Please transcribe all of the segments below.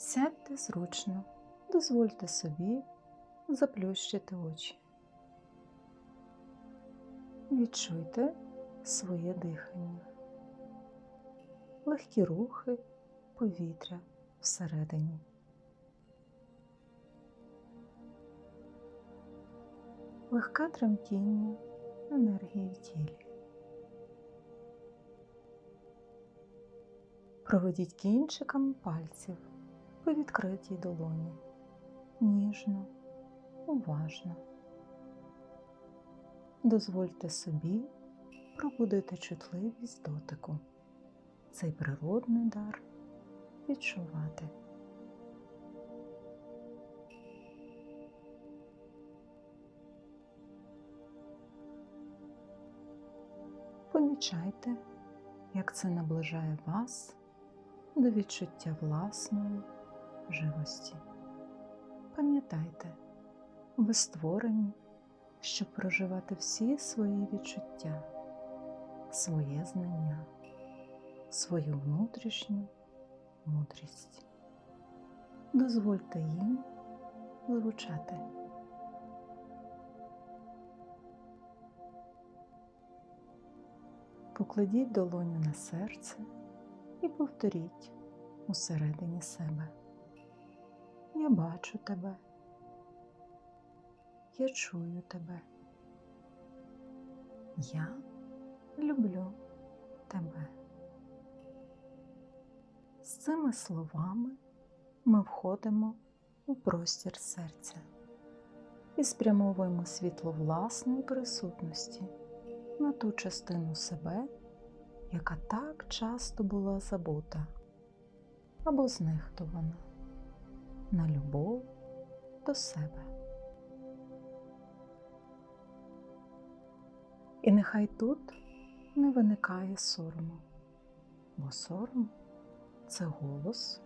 Сядьте зручно, дозвольте собі заплющити очі. Відчуйте своє дихання, легкі рухи повітря всередині. Легке тремтіння енергії в тілі. Проведіть кінчиками пальців по відкритій долоні, ніжно, уважно. Дозвольте собі пробудити чутливість дотику, цей природний дар відчувати. Помічайте, як це наближає вас до відчуття власної живості. Пам'ятайте, ви створені, щоб проживати всі свої відчуття, своє знання, свою внутрішню мудрість. Дозвольте їм звучати. Покладіть долоню на серце і повторіть усередині себе. Я бачу тебе. Я чую тебе. Я люблю тебе. З цими словами ми входимо у простір серця і спрямовуємо світло власної присутності на ту частину себе, яка так часто була забута або знехтована на любов до себе. І нехай тут не виникає сорому, бо сором це голос,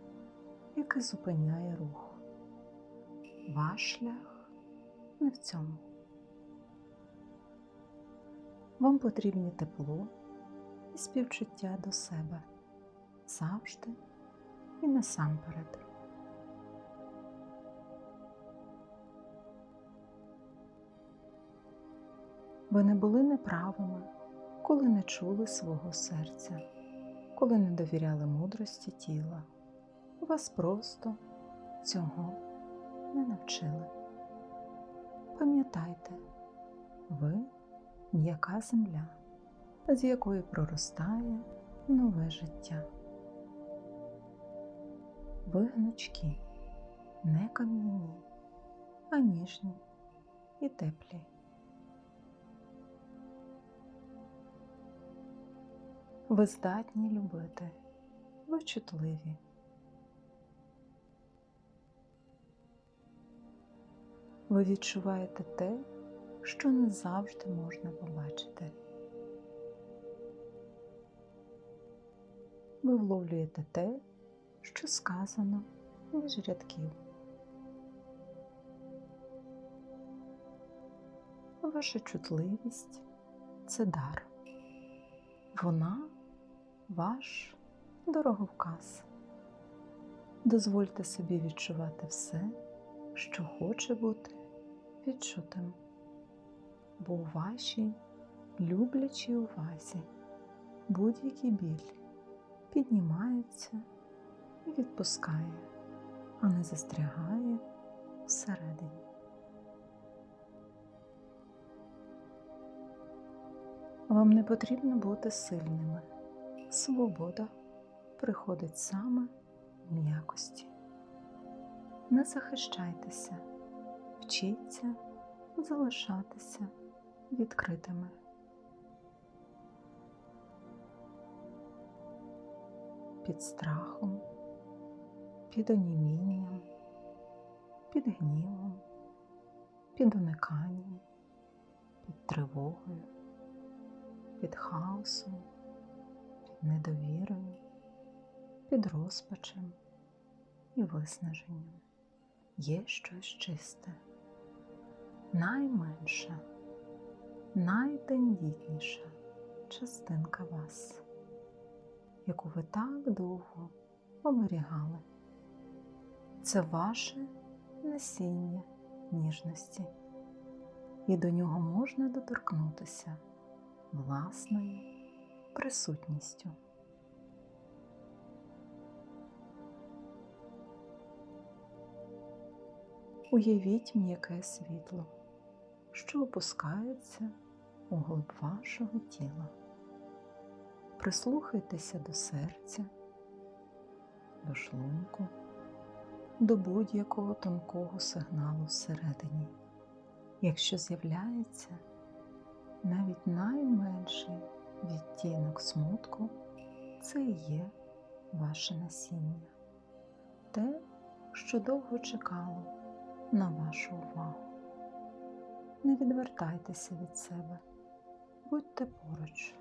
який зупиняє рух. Ваш шлях не в цьому. Вам потрібні тепло і співчуття до себе завжди і насамперед. Ви не були неправими, коли не чули свого серця, коли не довіряли мудрості тіла. Вас просто цього не навчили. Пам'ятайте, ви м'яка земля, з якої проростає нове життя. Ви гнучки, не кам'яні, а ніжні і теплі. Ви здатні любити, ви чутливі. Ви відчуваєте те, що не завжди можна побачити. Ви вловлюєте те, що сказано між рядків. Ваша чутливість це дар. Вона ваш дороговказ. Дозвольте собі відчувати все, що хоче бути відчутим, бо у вашій люблячій увазі будь-який біль піднімається і відпускає, а не застрягає всередині. Вам не потрібно бути сильними. Свобода приходить саме в м'якості. Не захищайтеся, вчіться залишатися відкритими. Під страхом, під онімінням, під гнівом, під униканням, під тривогою, під хаосом, недовірою, під розпачем і виснаженням є щось чисте, найменша, найтендітніша частинка вас, яку ви так довго оберігали. це ваше насіння ніжності, і до нього можна доторкнутися власною присутністю. Уявіть м'яке світло, що опускається у глиб вашого тіла. Прислухайтеся до серця, до шлунку, до будь-якого тонкого сигналу всередині. Якщо з'являється навіть найменший відтінок смутку, це і є ваше насіння, те, що довго чекало на вашу увагу. Не відвертайтеся від себе, будьте поруч,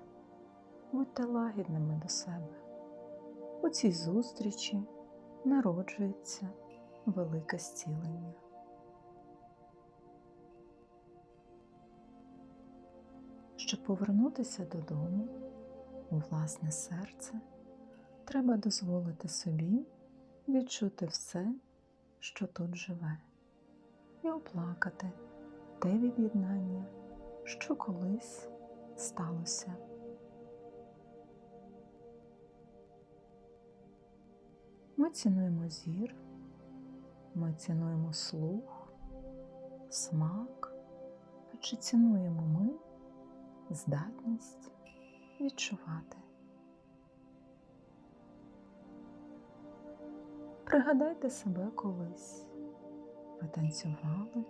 будьте лагідними до себе. У цій зустрічі народжується велике зцілення. Щоб повернутися додому у власне серце, треба дозволити собі відчути все, що тут живе, і оплакати те від'єднання, що колись сталося. Ми цінуємо зір, ми цінуємо слух, смак, а чи цінуємо ми здатність відчувати. Пригадайте себе колись. Ви танцювали,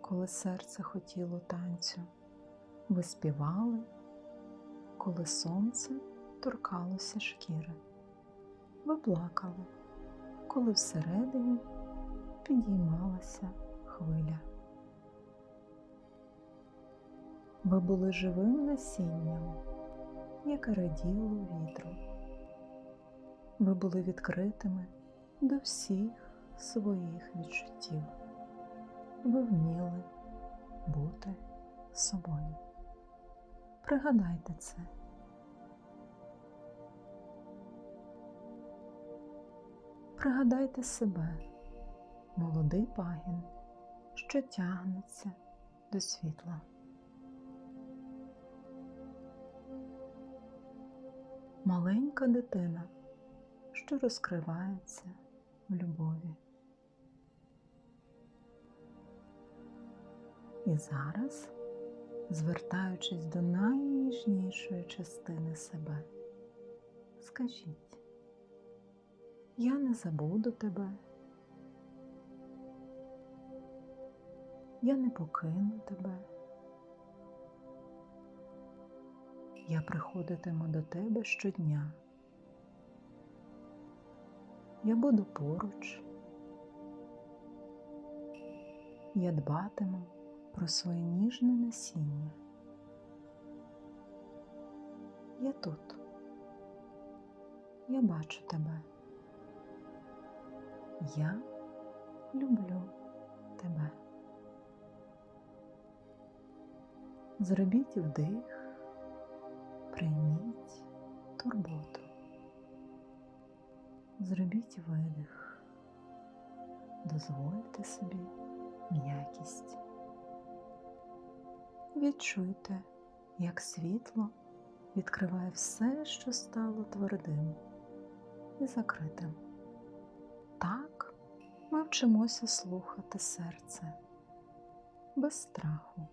коли серце хотіло танцю. Ви співали, коли сонце торкалося шкіри. Ви плакали, коли всередині підіймалася хвиля. Ви були живим насінням, яке раділо вітру. Ви були відкритими до всіх своїх відчуттів. Ви вміли бути собою. Пригадайте це. Пригадайте себе, молодий пагін, що тягнеться до світла. Маленька дитина, що розкривається в любові. І зараз, звертаючись до найніжнішої частини себе, скажіть, я не забуду тебе, я не покину тебе. Я приходитиму до тебе щодня. Я буду поруч. Я дбатиму про своє ніжне насіння. Я тут. Я бачу тебе. Я люблю тебе. Зробіть вдих. Турботу, зробіть видих, дозвольте собі м'якість. Відчуйте, як світло відкриває все, що стало твердим і закритим. Так ми вчимося слухати серце без страху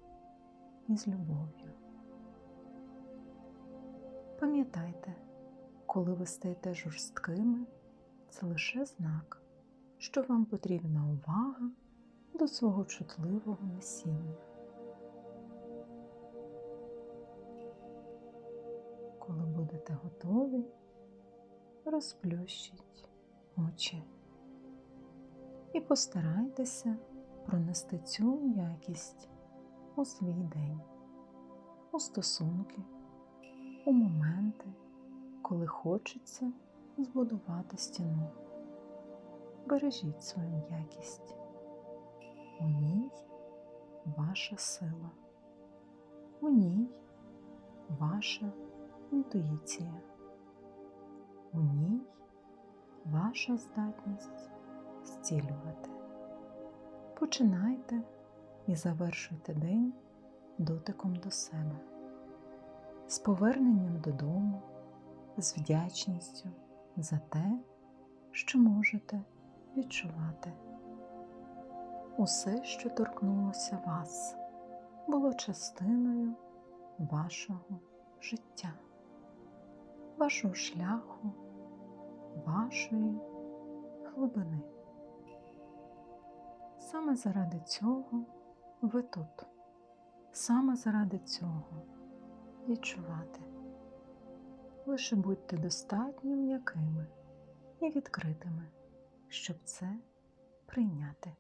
і з любов'ю. Пам'ятайте, коли ви стаєте жорсткими, це лише знак, що вам потрібна увага до свого чутливого насіння. Коли будете готові, розплющіть очі і постарайтеся пронести цю м'якість у свій день, у стосунки у моменти, коли хочеться збудувати стіну. Бережіть свою м'якість. У ній ваша сила, у ній ваша інтуїція, у ній ваша здатність зцілювати. Починайте і завершуйте день дотиком до себе, з поверненням додому, з вдячністю за те, що можете відчувати. Усе, що торкнулося вас, було частиною вашого життя, вашого шляху, вашої глибини. Саме заради цього ви тут, саме заради цього відчувати. Лише будьте достатньо м'якими і відкритими, щоб це прийняти.